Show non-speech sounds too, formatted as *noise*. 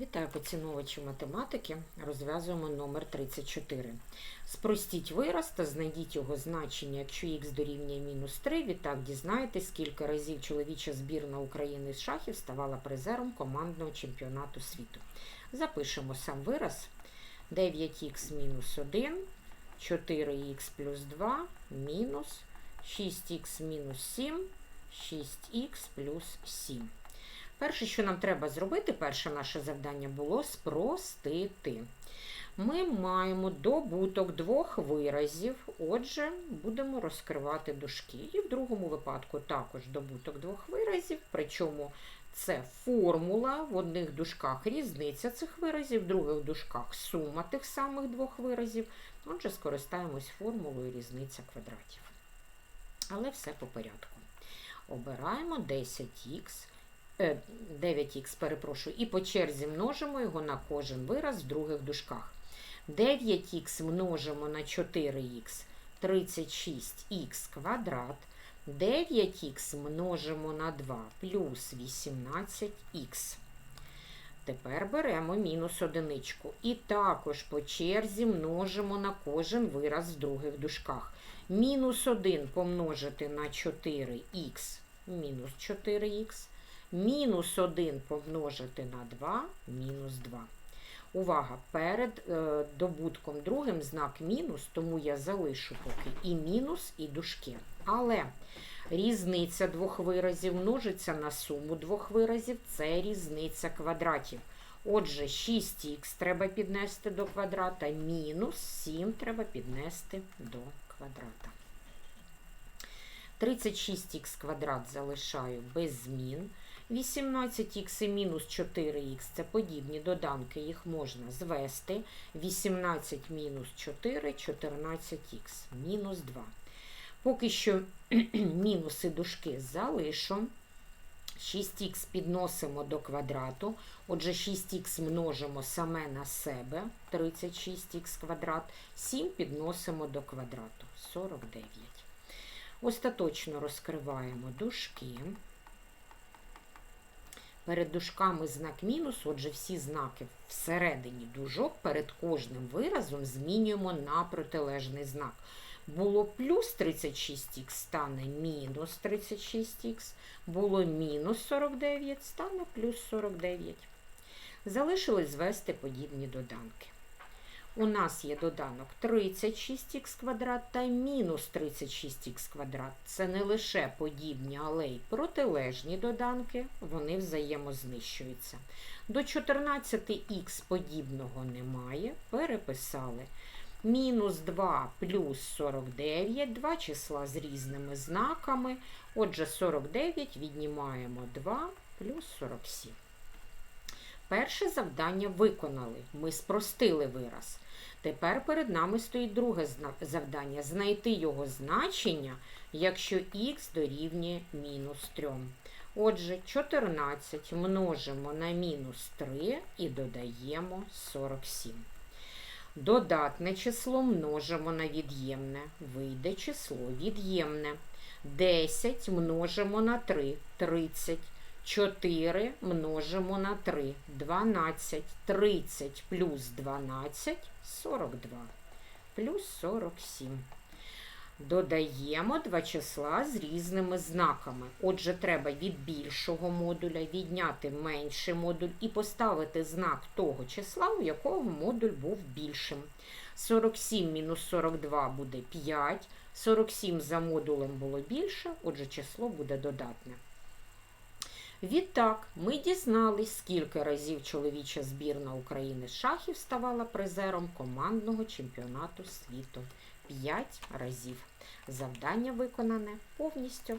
Вітаю поціновувачі математики. Розв'язуємо номер 34. Спростіть вираз та знайдіть його значення, якщо х дорівнює мінус 3. Відтак дізнаєтесь, скільки разів чоловіча збірна України з шахів ставала призером командного чемпіонату світу. Запишемо сам вираз. 9х мінус 1, 4х плюс 2, мінус 6х мінус 7, 6х плюс 7. Перше, що нам треба зробити, перше наше завдання було спростити. Ми маємо добуток двох виразів, отже, будемо розкривати дужки. І в другому випадку також добуток двох виразів, причому це формула, в одних дужках різниця цих виразів, в других дужках сума тих самих двох виразів. Отже, скористаємось формулою різниця квадратів. Але все по порядку. Обираємо 10х. 9х, перепрошую, і по черзі множимо його на кожен вираз в других дужках. 9х множимо на 4х 36х квадрат. 9х множимо на 2 плюс 18х. Тепер беремо мінус одиничку. І також по черзі множимо на кожен вираз в других дужках. Мінус 1 помножити на 4х мінус 4х. Мінус 1 помножити на 2, мінус 2. Увага! Перед е, добутком другим знак мінус, тому я залишу поки і мінус, і дужки. Але різниця двох виразів множиться на суму двох виразів, це різниця квадратів. Отже, 6х треба піднести до квадрата, мінус 7 треба піднести до квадрата. 36х квадрат залишаю без змін. 18х і мінус 4х це подібні доданки, їх можна звести. 18 мінус 4 14х мінус 2. Поки що *clears throat* мінуси дужки залишу. 6х підносимо до квадрату. Отже, 6х множимо саме на себе 36х квадрат. 7 підносимо до квадрату 49. Остаточно розкриваємо дужки. Перед дужками знак мінус, отже, всі знаки всередині дужок перед кожним виразом змінюємо на протилежний знак. Було плюс 36х, стане мінус 36х, було мінус 49, стане плюс 49. Залишилось звести подібні доданки. У нас є доданок 36х квадрат та мінус 36х квадрат. Це не лише подібні, але й протилежні доданки, вони взаємознищуються. До 14х подібного немає, переписали. Мінус 2 плюс 49, два числа з різними знаками. Отже, 49 віднімаємо 2 плюс 47. Перше завдання виконали. Ми спростили вираз. Тепер перед нами стоїть друге завдання знайти його значення, якщо х дорівнює мінус 3. Отже, 14 множимо на мінус 3 і додаємо 47. Додатне число множимо на від'ємне. Вийде число від'ємне. 10 множимо на 3 30. 4 множимо на 3, 12, 30 плюс 12, 42, плюс 47. Додаємо два числа з різними знаками. Отже, треба від більшого модуля відняти менший модуль і поставити знак того числа, у якого модуль був більшим. 47 мінус 42 буде 5, 47 за модулем було більше, отже, число буде додатне. Відтак, ми дізнались, скільки разів чоловіча збірна України шахів ставала призером командного чемпіонату світу. П'ять разів. Завдання виконане повністю.